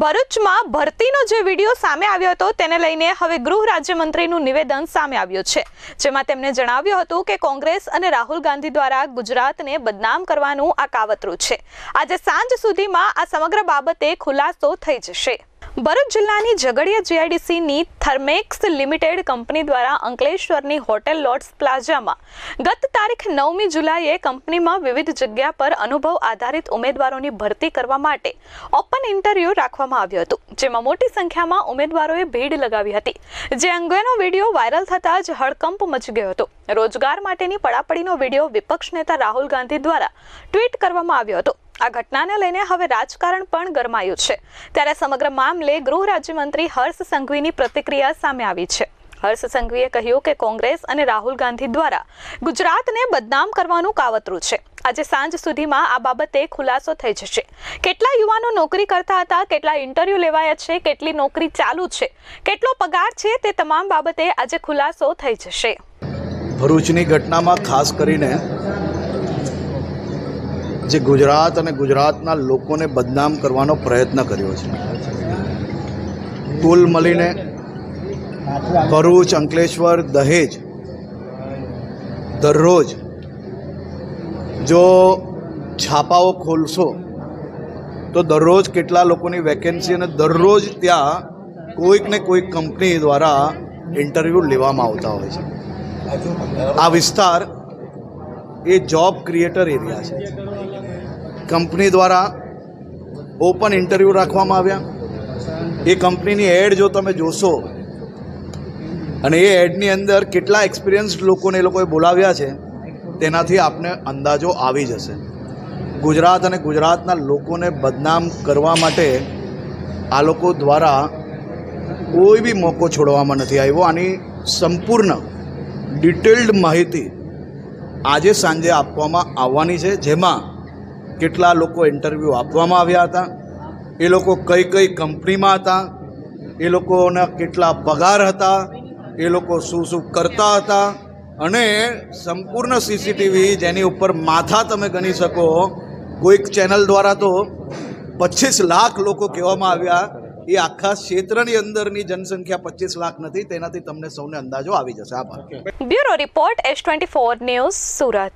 ભરૂચમાં ભરતીનો જે વીડિયો સામે આવ્યો હતો તેને લઈને હવે ગૃહ રાજ્યમંત્રીનું નિવેદન સામે આવ્યું છે. જેમાં તેમણે જણાવ્યું હતું કે કોંગ્રેસ અને રાહુલ ગાંધી દ્વારા ગુજરાતને બદનામ કરવાનું આ કાવતરું છે. આજે સાંજ સુધીમાં આ સમગ્ર બાબતે ખુલાસો થઈ જશે. ભરૂચ જિલ્લાની ઝઘડિયા જીઆઈડીસીની થર્મેક્સ લિમિટેડ કંપની દ્વારા અંકલેશ્વરની હોટેલ લોટ્સ પ્લાઝામાં ગત તારીખ નવમી જુલાઈએ કંપનીમાં વિવિધ જગ્યા પર અનુભવ આધારિત ઉમેદવારોની ભરતી કરવા માટે ઓપન ઇન્ટરવ્યૂ રાખવામાં આવ્યું હતું, જેમાં મોટી સંખ્યામાં ઉમેદવારોએ ભીડ લગાવી હતી, જે અંગેનો વીડિયો વાયરલ થતાં જ હડકંપ મચી ગયો હતો. રોજગાર માટેની પડાપડીનો વીડિયો વિપક્ષ નેતા રાહુલ ગાંધી દ્વારા ટ્વીટ કરવામાં આવ્યો હતો. આ ઘટનાને લઈને હવે રાજકારણ પણ ગરમાયું છે. ત્યારે સમગ્ર મામલે ગૃહ રાજ્યમંત્રી હર્ષ સંઘવીની પ્રતિક્રિયા સામે આવી છે. હર્ષ સંઘવીએ કહ્યું કે કોંગ્રેસ અને રાહુલ ગાંધી દ્વારા ગુજરાતને બદનામ કરવાનું કાવતરું છે. આજે સાંજ સુધીમાં આ બાબતે ખુલાસો થઈ જશે. કેટલા યુવાનો નોકરી કરતા હતા, કેટલા ઇન્ટરવ્યૂ લેવાયા છે, કેટલી નોકરી ચાલુ છે, કેટલો પગાર છે તે તમામ બાબતે આજે ખુલાસો થઈ જશે. ભરૂચની ઘટનામાં ખાસ કરીને જે ગુજરાત અને ગુજરાતના લોકોને બદનામ કરવાનો પ્રયત્ન કર્યો છે. કુલ મળીને ભરૂચ, અંકલેશ્વર, દહેજ દરરોજ જો છાપાઓ ખોલશો, તો દરરોજ કેટલા લોકોની વેકેન્સી અને દરરોજ ત્યાં કોઈક ને કોઈક કંપની દ્વારા ઇન્ટરવ્યૂ લેવામાં આવતા હોય છે. આ વિસ્તાર એ જોબ ક્રિએટર એરિયા છે. કંપની દ્વારા ઓપન ઇન્ટરવ્યૂ રાખવામાં આવ્યા. એ કંપનીની એડ જો તમે જોશો, અને એ એડની અંદર કેટલા એક્સપિરિયન્સ લોકોને એ લોકોએ બોલાવ્યા છે, તેનાથી આપને અંદાજો આવી જશે. ગુજરાત અને ગુજરાતના લોકોને બદનામ કરવા માટે આ લોકો દ્વારા કોઈ બી મોકો છોડવામાં નથી આવ્યો. આની સંપૂર્ણ ડિટેલ્ડ માહિતી આજે સાંજે આપવામાં આવવાની છે, જેમાં કેટલા લોકો ઇન્ટરવ્યૂ આપવામાં આવ્યા હતા, એ લોકો કઈ કઈ કંપનીમાં હતા, એ લોકોના કેટલા પગાર હતા, એ લોકો શું શું કરતા હતા, અને સંપૂર્ણ સીસીટીવી જેની ઉપર માથા તમે ગણી શકો, કોઈક ચેનલ દ્વારા તો પચીસ લાખ લોકો કહેવામાં આવ્યા એ આખા ક્ષેત્રની અંદરની જનસંખ્યા પચીસ લાખ નથી, તેનાથી તમને સૌને અંદાજો આવી જશે. આભાર. Bureau report S twenty four news Surat.